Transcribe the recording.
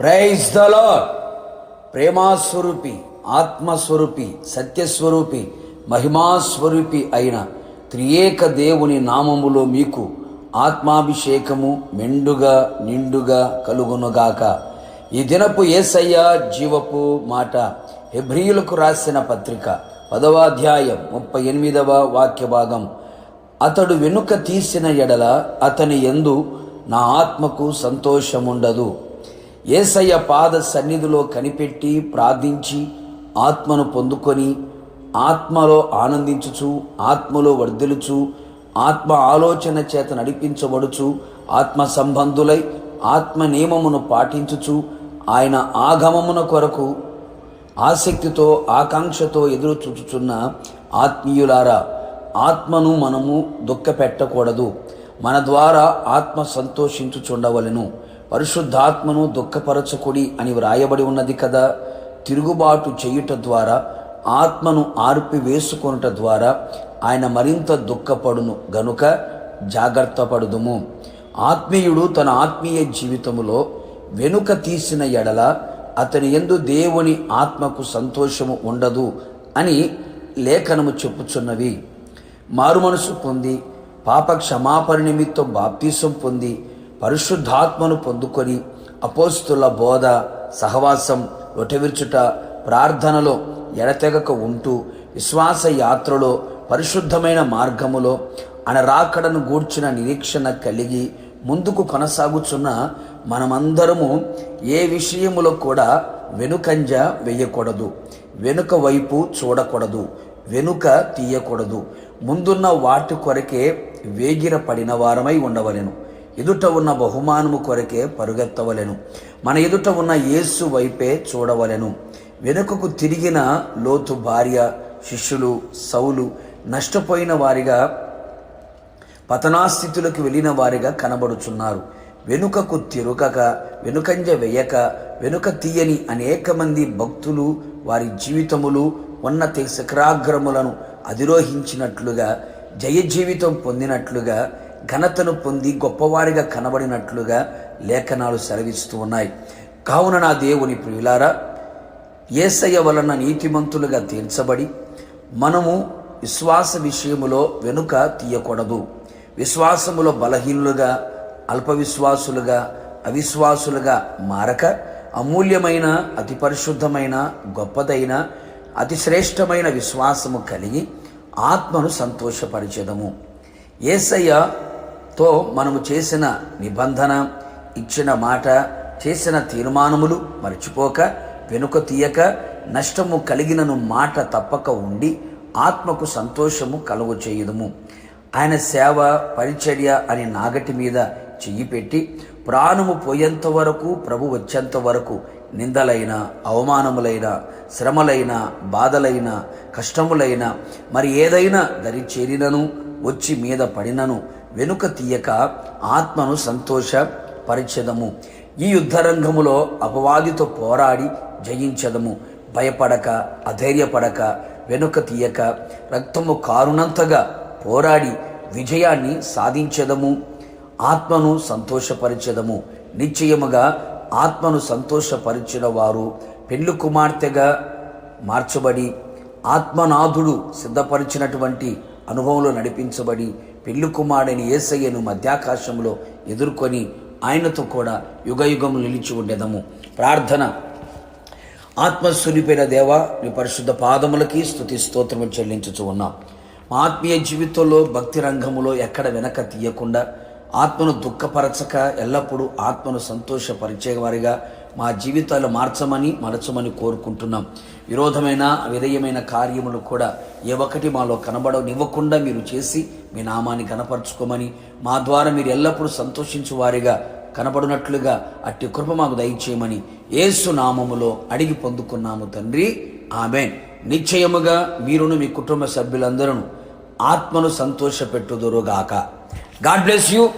Praise the ప్రేమాస్వరూపి ఆత్మస్వరూపి సత్యస్వరూపి మహిమాస్వరూపి అయిన త్రియేక దేవుని నామములో మీకు ఆత్మాభిషేకము మెండుగా నిండుగా కలుగునుగాక. ఈ దినపు ఏసయ్య జీవపు మాట హెబ్రియులకు రాసిన పత్రిక పదవ అధ్యాయం ముప్పై ఎనిమిదవ వాక్య భాగం. అతడు వెనుక తీసిన ఎడల అతని ఎందు నా ఆత్మకు సంతోషముండదు. ఏసయ్య పాద సన్నిధిలో కనిపెట్టి ప్రార్థించి ఆత్మను పొందుకొని ఆత్మలో ఆనందించుచు ఆత్మలో వర్ధిలుచు ఆత్మ ఆలోచన చేత నడిపించబడుచు ఆత్మ సంబంధులై ఆత్మ నియమమును పాటించుచు ఆయన ఆగమమున కొరకు ఆసక్తితో ఆకాంక్షతో ఎదురు చూచుచున్న ఆత్మీయులారా ఆత్మను మనము దుఃఖపెట్టకూడదు. మన ద్వారా ఆత్మ సంతోషించుచుండవలెను. పరిశుద్ధాత్మను దుఃఖపరచకుడి అని వ్రాయబడి ఉన్నది కదా. తిరుగుబాటు చేయుట ద్వారా ఆత్మను ఆర్పి వేసుకొనుట ద్వారా ఆయన మరింత దుఃఖపడును. గనుక జాగ్రత్త పడుదుము. ఆత్మీయుడు తన ఆత్మీయ జీవితములో వెనుక తీసిన ఎడల అతని ఎందు దేవుని ఆత్మకు సంతోషము ఉండదు అని లేఖనము చెప్పుచున్నవి. మారుమనసు పొంది పాప క్షమాపణ నిమిత్తం బాప్తీసం పొంది పరిశుద్ధాత్మను పొందుకొని అపోస్తుల బోధ సహవాసం ఒటవిర్చుట ప్రార్థనలో ఎడతెగక ఉంటూ విశ్వాస యాత్రలో పరిశుద్ధమైన మార్గములో అనరాకడను గూర్చిన నిరీక్షణ కలిగి ముందుకు కొనసాగుచున్న మనమందరము ఏ విషయములో కూడా వెనుకంజ వేయకూడదు. వెనుక వైపు చూడకూడదు. వెనుక తీయకూడదు. ముందున్న వాటి కొరకే వేగిర పడిన వారమై ఉండవలెను. ఎదుట ఉన్న బహుమానము కొరకే పరుగెత్తవలెను. మన ఎదుట ఉన్న యేసు వైపే చూడవలెను. వెనుకకు తిరిగిన లోతు భార్య శిష్యులు సౌలు నష్టపోయిన వారిగా పతనాస్థితులకు వెళ్ళిన వారిగా కనబడుచున్నారు. వెనుకకు తిరుగక వెనుకంజ వేయక వెనుక తీయని అనేక మంది భక్తులు వారి జీవితములు ఉన్నత శిఖరాగ్రములను అధిరోహించినట్లుగా జయ జీవితం పొందినట్లుగా ఘనతను పొంది గొప్పవారిగా కనబడినట్లుగా లేఖనాలు సెలవిస్తూ ఉన్నాయి. కావున నా దేవుని ప్రియులారా ఏసయ్య వలన నీతిమంతులుగా తీర్చబడి మనము విశ్వాస విషయములో వెనుక తీయకూడదు. విశ్వాసములో బలహీనులుగా అల్ప విశ్వాసులుగా అవిశ్వాసులుగా మారక అమూల్యమైన అతి పరిశుద్ధమైన గొప్పదైన అతి శ్రేష్టమైన విశ్వాసము కలిగి ఆత్మను సంతోషపరిచేదము. తో మనము చేసిన నిబంధన ఇచ్చిన మాట చేసిన తీర్మానములు మర్చిపోక వెనుక తీయక నష్టము కలిగినను మాట తప్పక ఉండి ఆత్మకు సంతోషము కలుగు చేయుదుము. ఆయన సేవ పరిచర్య అని నాగటి మీద చెయ్యి పెట్టి ప్రాణము పోయేంత వరకు ప్రభు వచ్చేంత వరకు నిందలైన అవమానములైన శ్రమలైన బాధలైన కష్టములైన మరి ఏదైనా దరి చేరినను వచ్చి మీద పడినను వెనుక తీయక ఆత్మను సంతోష పరిచదము. ఈ యుద్ధరంగములో అపవాదితో పోరాడి జయించదము. భయపడక అధైర్యపడక వెనుక తీయక రక్తము కారునంతగా పోరాడి విజయాన్ని సాధించదము. ఆత్మను సంతోషపరిచదము. నిశ్చయముగా ఆత్మను సంతోషపరిచిన వారు పెళ్ళి కుమార్తెగా మార్చబడి ఆత్మనాథుడు సిద్ధపరిచినటువంటి అనుభవంలో నడిపించబడి పెళ్ళి కుమారుడైన ఏసయ్యను మధ్యాకాశంలో ఎదుర్కొని ఆయనతో కూడా యుగయుగం నిలిచి ఉండేదము. ప్రార్థన. ఆత్మస్వరూపైన దేవ నీ పరిశుద్ధ పాదములకి స్థుతి స్తోత్రము చెల్లించుచు ఉన్నాం. మా ఆత్మీయ జీవితంలో భక్తి రంగములో ఎక్కడ వెనక తీయకుండా ఆత్మను దుఃఖపరచక ఎల్లప్పుడూ ఆత్మను సంతోషపరిచేవారిగా మా జీవితాలు మార్చమని మరచమని కోరుకుంటున్నాం. విరోధమైన విధేయమైన కార్యములు కూడా ఏ ఒక్కటి మాలో కనబడనివ్వకుండా మీరు చేసి మీ నామాన్ని కనపరుచుకోమని మా ద్వారా మీరు ఎల్లప్పుడూ సంతోషించు వారిగా కనపడినట్లుగా అట్టి కృప మాకు దయచేయమని ఏసు నామములో అడిగి పొందుకున్నాము తండ్రి. ఆమె నిశ్చయముగా మీరును మీ కుటుంబ సభ్యులందరూ ఆత్మను సంతోషపెట్టుదురుగాక. God bless you.